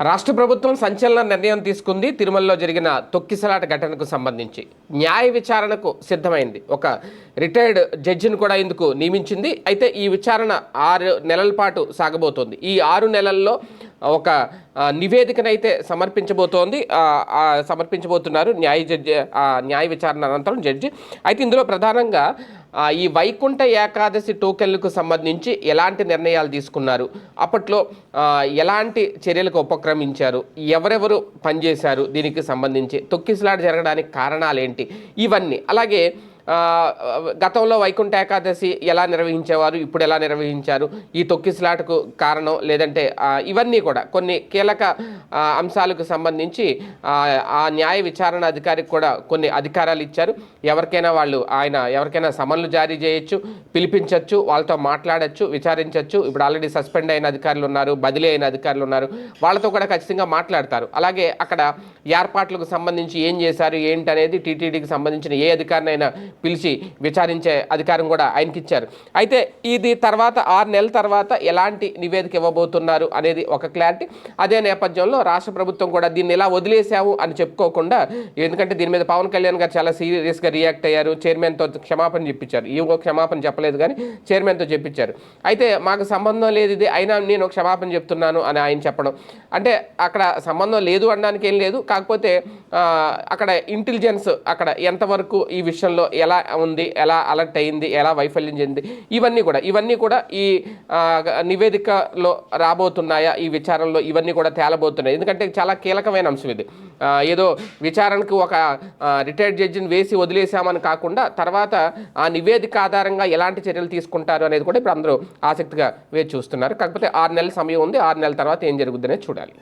రాష్ట్ర ప్రభుత్వం సంచలన నిర్ణయం తీసుకుంది. తిరుమలలో జరిగిన తొక్కిసలాట ఘటనకు సంబంధించి న్యాయ విచారణకు సిద్ధమైంది. ఒక రిటైర్డ్ జడ్జిని కూడా ఇందుకు నియమించింది. అయితే ఈ విచారణ ఆరు నెలల పాటు సాగబోతోంది. ఈ ఆరు నెలల్లో ఒక నివేదికనైతే సమర్పించబోతోంది. సమర్పించబోతున్నారు న్యాయ జడ్జి ఆ, న్యాయ విచారణ అనంతరం జడ్జి. అయితే ఇందులో ప్రధానంగా ఈ వైకుంఠ ఏకాదశి టోకెన్లకు సంబంధించి ఎలాంటి నిర్ణయాలు తీసుకున్నారు? అప్పట్లో ఎలాంటి చర్యలకు ఉపక్రమించారు? ఎవరెవరు పనిచేశారు? దీనికి సంబంధించి తొక్కిసలాట జరగడానికి కారణాలు ఏంటి ఇవన్నీ. అలాగే గతంలో వైకుంఠ ఏకాదశి ఎలా నిర్వహించేవారు ఇప్పుడు ఎలా నిర్వహించారు ఈ తొక్కిసలాటకు కారణం లేదంటే ఇవన్నీ కూడా కొన్ని కీలక అంశాలకు సంబంధించి ఆ, న్యాయ విచారణ అధికారికి కూడా కొన్ని అధికారాలు ఇచ్చారు. ఎవరికైనా వాళ్ళు ఆయన ఎవరికైనా సమన్లు జారీ చేయొచ్చు పిలిపించవచ్చు వాళ్ళతో మాట్లాడచ్చు విచారించవచ్చు ఇప్పుడు ఆల్రెడీ సస్పెండ్ అయిన అధికారులు ఉన్నారు బదిలీ అయిన అధికారులు ఉన్నారు. వాళ్ళతో కూడా ఖచ్చితంగా మాట్లాడతారు. అలాగే అక్కడ ఏర్పాట్లకు సంబంధించి ఏం చేశారు ఏంటి అనేది టీటీడీకి సంబంధించిన ఏ అధికారినైనా పిలిచి విచారించే అధికారం కూడా ఆయనకి ఇచ్చారు. అయితే ఇది తర్వాత ఆరు నెలల తర్వాత ఎలాంటి నివేదిక ఇవ్వబోతున్నారు అనేది ఒక క్లారిటీ. అదే నేపథ్యంలో రాష్ట్ర ప్రభుత్వం కూడా దీన్ని ఎలా వదిలేశాము అని చెప్పుకోకుండా ఎందుకంటే దీని మీద పవన్ కళ్యాణ్ గారు చాలా సీరియస్గా రియాక్ట్ అయ్యారు. చైర్మన్తో క్షమాపణ చెప్పించారు ఈ క్షమాపణ చెప్పలేదు కానీ చైర్మన్తో చెప్పించారు అయితే మాకు సంబంధం లేదు ఇది అయినా నేను క్షమాపణ చెప్తున్నాను అని ఆయన చెప్పడం. అంటే అక్కడ సంబంధం లేదు అనడానికి ఏం లేదు. కాకపోతే అక్కడ ఇంటెలిజెన్స్ అక్కడ ఎంతవరకు ఈ విషయంలో ఎలా ఎలా ఉంది ఎలా అలర్ట్ అయింది ఎలా వైఫల్యం చెంది ఇవన్నీ కూడా ఇవన్నీ కూడా ఈ నివేదికలో రాబోతున్నాయా ఈ విచారణలో ఇవన్నీ కూడా తేలబోతున్నాయి. ఎందుకంటే చాలా కీలకమైన అంశం ఇది. ఏదో విచారణకు ఒక రిటైర్డ్ జడ్జిని వేసి వదిలేసామని కాకుండా తర్వాత ఆ నివేదిక ఆధారంగా ఎలాంటి చర్యలు తీసుకుంటారు అనేది కూడా ఇప్పుడు అందరూ ఆసక్తిగా వేచి చూస్తున్నారు. కాకపోతే ఆరు నెలల సమయం ఉంది ఆరు నెలల తర్వాత ఏం జరుగుతుందనేది చూడాలి.